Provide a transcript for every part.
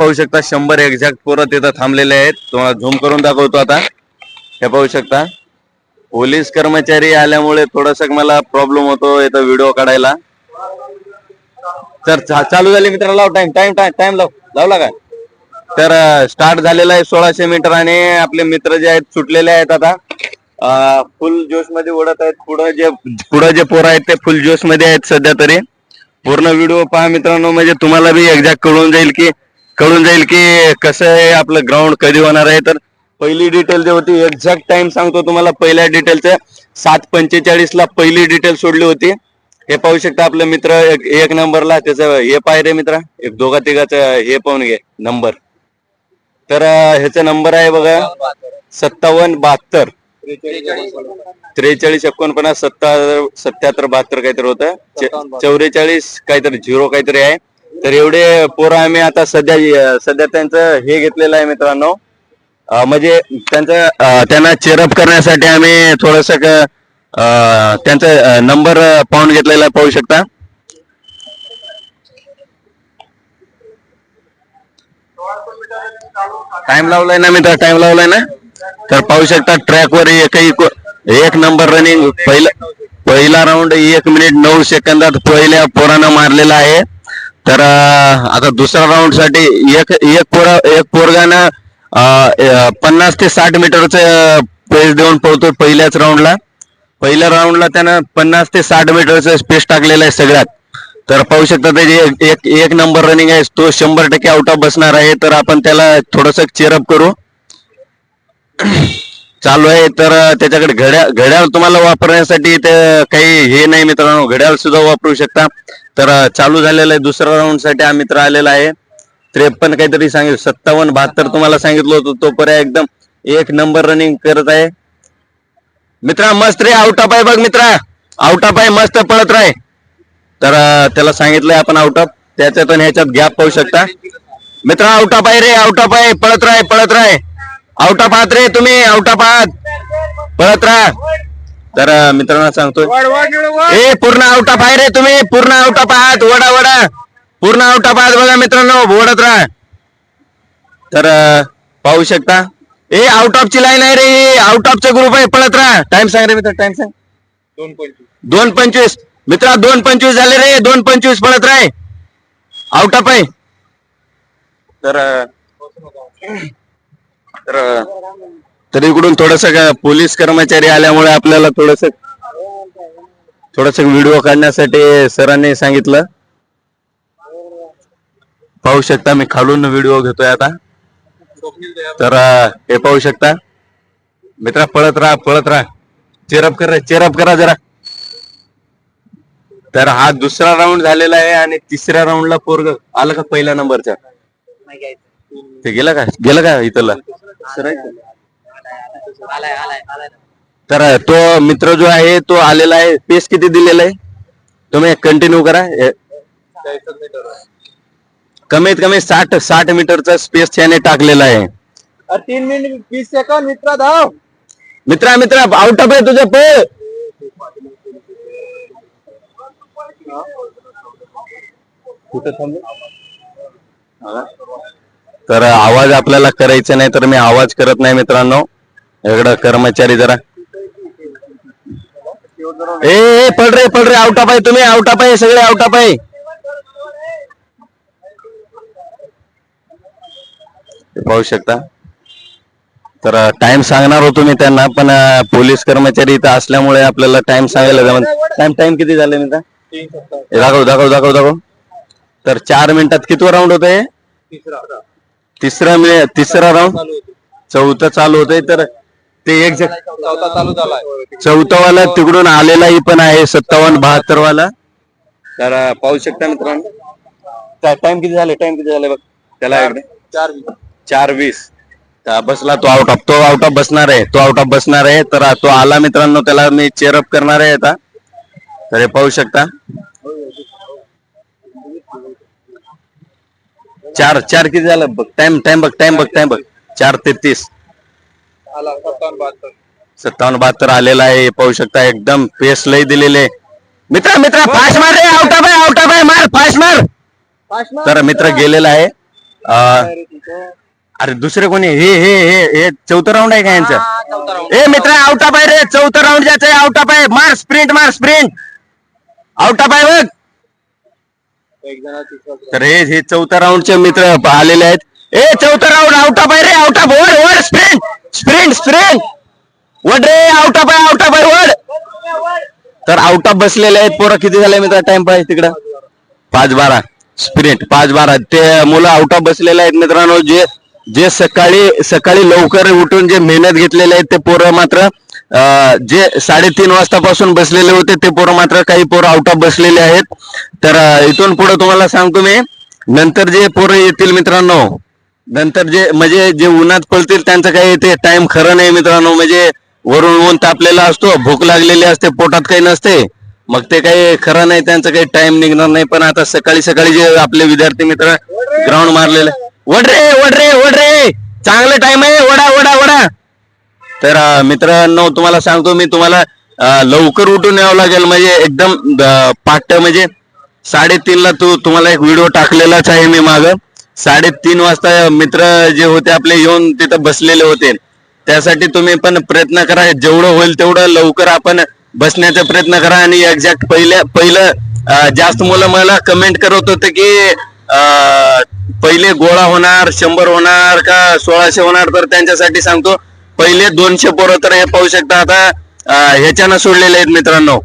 पाहू शकता शंभर एक्झॅक्ट पोरं तिथं थांबलेले आहेत. तुम्हाला झूम करून दाखवतो आता. हे पाहू शकता. पोलीस कर्मचारी आल्यामुळे थोडस मला प्रॉब्लेम होतो इथं व्हिडिओ काढायला. तर चालू झाली मित्र लाव टाइम टाइम टाइम टाइम लाव. लावला काय तर स्टार्ट झालेला आहे सोळाशे मीटर आणि आपले मित्र जे आहेत सुटलेले आहेत आता. फुल जोशमध्ये उडत आहेत. पुढं जे पुढं जे पोरं आहेत ते फुल जोशमध्ये आहेत सध्या तरी. पूर्ण व्हिडिओ पहा मित्रांनो म्हणजे तुम्हाला बी एक्झॅक्ट कळून जाईल की कळून जाईल की कसं आहे आपलं ग्राउंड कधी होणार आहे. तर पहिली डिटेल जे होती एक्झॅक्ट टाइम सांगतो तुम्हाला. पहिल्या डिटेलचं सात पंचेचाळीस ला पहिली डिटेल सोडली होती. हे पाहू शकता आपले मित्र एक, एक नंबरला त्याचं हे पाय रे मित्र. एक दोघा तिघाचं हे पाहून घे नंबर तर ह्याचा नंबर आहे बघा सत्तावन्न बहात्तर. त्रेचाळीस एकोणपन्नास सत्ता सत्याहत्तर बहात्तर काहीतरी होतं. चौवेचाळीस काहीतरी झिरो काहीतरी आहे. तर एवढे पोरं आम्ही आता सध्या सध्या त्यांचं हे घेतलेलं आहे मित्रांनो. म्हणजे त्यांचं त्यांना चेअरअप करण्यासाठी आम्ही थोडस त्यांचा नंबर पाहून घेतलेला आहे, पाहू शकता. टाइम लावलाय ना मित्र टाइम लावलाय ना? तर पाहू शकता ट्रॅक वर एकही एक नंबर रनिंग पहिला पहिला राऊंड एक मिनिट नऊ सेकंदात पहिल्या पोरानं मारलेला आहे. तर आता दुसऱ्या राऊंडसाठी एक एक पोरा एक पोरगानं पन्नास ते साठ मीटरचं पेस देऊन पळतो पहिल्याच राऊंडला पहिल्या राऊंडला त्यानं पन्नास ते साठ मीटरचं स्पेस टाकलेलं आहे सगळ्यात. तर पाहू शकता त्याची एक- एक एक नंबर रनिंग आहे. तो शंभर टक्के आउट ऑफ बसणार आहे. तर आपण त्याला थोडस चेअरअप करू. चालू आहे. तर त्याच्याकडे घड्याळ घड्याळ तुम्हाला वापरण्यासाठी ते काही हे नाही मित्रांनो. घड्याळ सुद्धा वापरू शकता. तर चालू झालेला आहे दुसऱ्या राऊंडसाठी हा मित्र आलेला आहे. त्रेपन्न काहीतरी सांगितलं सत्तावन्न बहात्तर तुम्हाला सांगितलं होतं तो पर्याय एकदम एक नंबर रनिंग करत आहे. मित्रा मस्त रे आउट ऑफ आहे बघ मित्रा. आउट ऑफ आहे मस्त पळत राय. तर त्याला सांगितलंय आपण आउट ऑफ त्याच्यात आणि ह्याच्यात गॅप पाहू शकता. मित्र आउट ऑफ आहे रे आउट ऑफ आहे. पळत राय पळत राय. आउट ऑफ आहात रे तुम्ही आउट ऑफ आहात पळत राहा तर मित्रांना सांगतोय. ए पूर्ण आउट ऑफ आहे रे तुम्ही. पूर्ण आउट ऑफ आहात. वडा वडा. पूर्ण आउट ऑफ आहात बघा मित्रांनो. ओढत राहा. तर पाहू शकता. ए आउट ऑफ ची लाईन आहे रे. आउट ऑफ चा ग्रुप आहे. पळत राहा. टाइम सांग रे मित्र. टाइम सांग. दोन पंचवीस. दोन पंचवीस. मित्रा दोन पंचवीस झाले रे. दोन पंचवीस पळत राह. आउट ऑफ आहे. तर तर इकडून थोडस पोलीस कर्मचारी आल्यामुळे आपल्याला थोडस थोडस व्हिडिओ काढण्यासाठी सरांनी सांगितलं. पाहू शकता मी खालून व्हिडिओ घेतोय आता. तर हे पाहू शकता. मित्रा पळत राहा पळत राहा. चेरअप करा चेरअप करा जरा. तर हा दुसरा राऊंड झालेला आहे आणि तिसऱ्या राऊंडला पोरग आलं का पहिल्या नंबरचा ते गेलं का? गेलं का इथला? तर तो मित्र जो आहे तो आलेला आहे. पेस किती दिलेला आहे? तुम्ही कंटिन्यू करा. कमीत कमी साठ साठ मीटरचा स्पेस त्याने टाकलेला आहे. तीन मिनिट वीस सेकंद मित्रा धाव. मित्रा मित्रा आउट ऑफ आहे तुझं पळ कुठं थांबलो? तर आवाज आपल्याला करायचा नाही तर मी आवाज करत नाही मित्रांनो. इकडं कर्मचारी जरा. ए ए, पड रे पड रे आउट ऑफ आहे तुम्ही आउट ऑफ आहे सगळे आउट ऑफ आहे हे पाहू शकता. तर टाइम सांगणार होतो मी त्यांना पण अं, पोलीस कर्मचारी इथं असल्यामुळे आपल्याला टाइम सांगायला जमत टाइम टाइम किती झाले हे दाखव दाखव दाखव दाखव. तर चार मिनिटात किती राऊंड होत आहे तिसरा. तिसरा मिनिट तिसरा राऊंड चालू होते चौथा चालू होतंय. तर ते एक चौथा चालू झालाय. चौथा वाला तिकडून आलेलाही पण आहे सत्तावन्न बहात्तर वाला तर अं, पाहू शकता मित्रांनो. टाइम किती झाले? टाइम किती झाले बघ? त्याला एकदा. चार. चार वीस. तर बसला तो आउट ऑफ तो आउट ऑफ बसणार आहे. तो आउट ऑफ बसणार आहे. तर तो आला मित्रांनो त्याला मी चेअरअप करणार आहे आता. तर हे पाहू शकता. चार चार किती झालं? बघ टाइम टाइम बघ टाइम बघ टाइम बघ. चार तेहतीस आला सत्तावन्न बहात्तर. सत्तावन्न बहात्तर आलेला आहे पाहू शकता एकदम पेस लय दिलेले. मित्रा मित्रा फास्ट मार रे आउट ऑफ आहे आउट ऑफ आहे मार फास्ट मार. तर मित्र गेलेला आहे. अं, अरे दुसरे कोणी? हे हे हे हे चौथं राऊंड आहे का यांचं? ए मित्र आउट ऑफ आहे रे चौथं राऊंड ज्याचं आहे आउट ऑफ आहे मार स्प्रिंट मार स्प्रिंट आउट ऑफ आहे बघ. एक जण तिसरा तर हे हे चौथ्या राऊंडचे मित्र आलेले आहेत. ए चौथा राऊंड आउट ऑफ आहे रे आउट ऑफ वर वर स्प्रिंट स्प्रिंट स्प्रिंट वड रे आउट ऑफ आहे आउट ऑफ आहे वड! तर आउट ऑफ बसलेले आहेत पोरं. किती झाले मित्र? टाइम पाहिजे तिकडं. पाच बारा. स्प्रिंट पाच बारा. ते मुलं आउट ऑफ बसलेले आहेत मित्रांनो. जे जे सकाळी सकाळी लवकर उठून जे मेहनत घेतलेले आहेत ते पोरं मात्र जे साडेतीन वाजतापासून बसलेले होते ते पोरं मात्र काही पोरं आउट ऑफ बसलेले आहेत. तर इथून पुढे तुम्हाला सांगतो मी. नंतर जे पोरं येतील मित्रांनो नंतर जे म्हणजे जे उन्हात पळतील त्यांचं काही ते टाइम खरं नाही मित्रांनो. म्हणजे वरून ऊन तापलेला असतो भूक लागलेली असते पोटात काही नसते. मग ते काही खरं नाही त्यांचं काही टाइम निघणार नाही. पण आता सकाळी सकाळी जे आपले विद्यार्थी मित्र ग्राउंड मारलेले वड रे वड रे वड रे! चांगलं टाइम आहे. वडा वडा वडा! तर मित्रांनो तुम्हाला सांगतो मी तुम्हाला लवकर उठून यावं लागेल. म्हणजे एकदम पाठ पाट म्हणजे साडेतीनला तू तुम्हाला एक व्हिडिओ टाकलेलाच आहे मी मागं. साडेतीन वाजता मित्र जे होते आपले येऊन तिथं बसलेले होते. त्यासाठी तुम्ही पण प्रयत्न करा. जेवढं होईल तेवढं लवकर आपण बसण्याचा प्रयत्न करा आणि एक्झॅक्ट पहिल्या पहिलं जास्त मुलं मला कमेंट करत होते की पहिले गोळा होणार शंभर होणार का सोळाशे होणार तर त्यांच्यासाठी सांगतो. पहिले दोनशे पोरं तर हे पाहू शकता आता ह्याच्यानं सोडलेले आहेत मित्रांनो.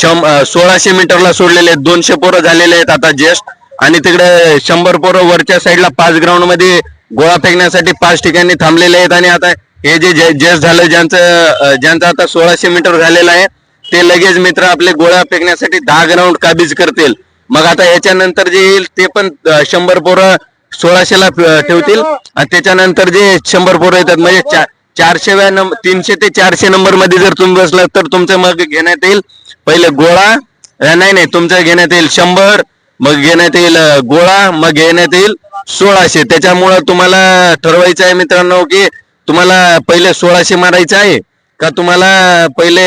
शं सोळाशे मीटरला सोडलेले आहेत. दोनशे पोरं झालेले आहेत आता जस्ट आणि तिकडे शंभर पोरं वरच्या साईडला पाच ग्राउंडमध्ये गोळा फेकण्यासाठी पाच ठिकाणी थांबलेले आहेत. आणि आता हे जे जेस झालं ज्यांचं ज्यांचं आता सोळाशे मीटर झालेलं आहे ते लगेच मित्र आपले गोळा फेकण्यासाठी दहा ग्राउंड काबीज करतील. मग आता याच्यानंतर जे येईल ते पण शंभर पोरं सोळाशेला ला ठेवतील. आणि त्याच्यानंतर जे शंभर पोरं येतात म्हणजे चा- चारशेव्या नंबर तीनशे ते चारशे नंबरमध्ये जर तुम्ही बसलात तर तुमचं मग घेण्यात येईल. पहिले गोळा नाही नाही तुमचं घेण्यात येईल शंभर मग घेण्यात येईल गोळा मग घेण्यात येईल सोळाशे. त्याच्यामुळं तुम्हाला ठरवायचं आहे मित्रांनो की तुम्हाला पहिले सोळाशे मारायचं आहे का तुम्हाला पहिले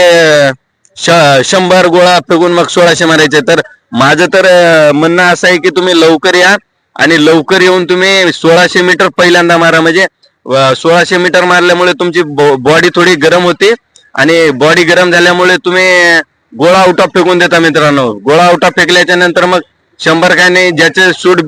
श- शंभर गोळा फेकून मग सोळाशे मारायचे? तर माझं तर म्हणणं असं आहे की तुम्ही लवकर या आणि लवकर येऊन तुम्ही सोळाशे मीटर पहिल्यांदा मारा. म्हणजे सोळाशे मीटर मारल्यामुळे तुमची बॉडी थोडी गरम होते आणि बॉडी गरम झाल्यामुळे तुम्ही गोळा आउट ऑफ फेकून देता मित्रांनो. गोळा आउट ऑफ फेकल्याच्या नंतर मग शंभर काय नाही ज्याचे सूट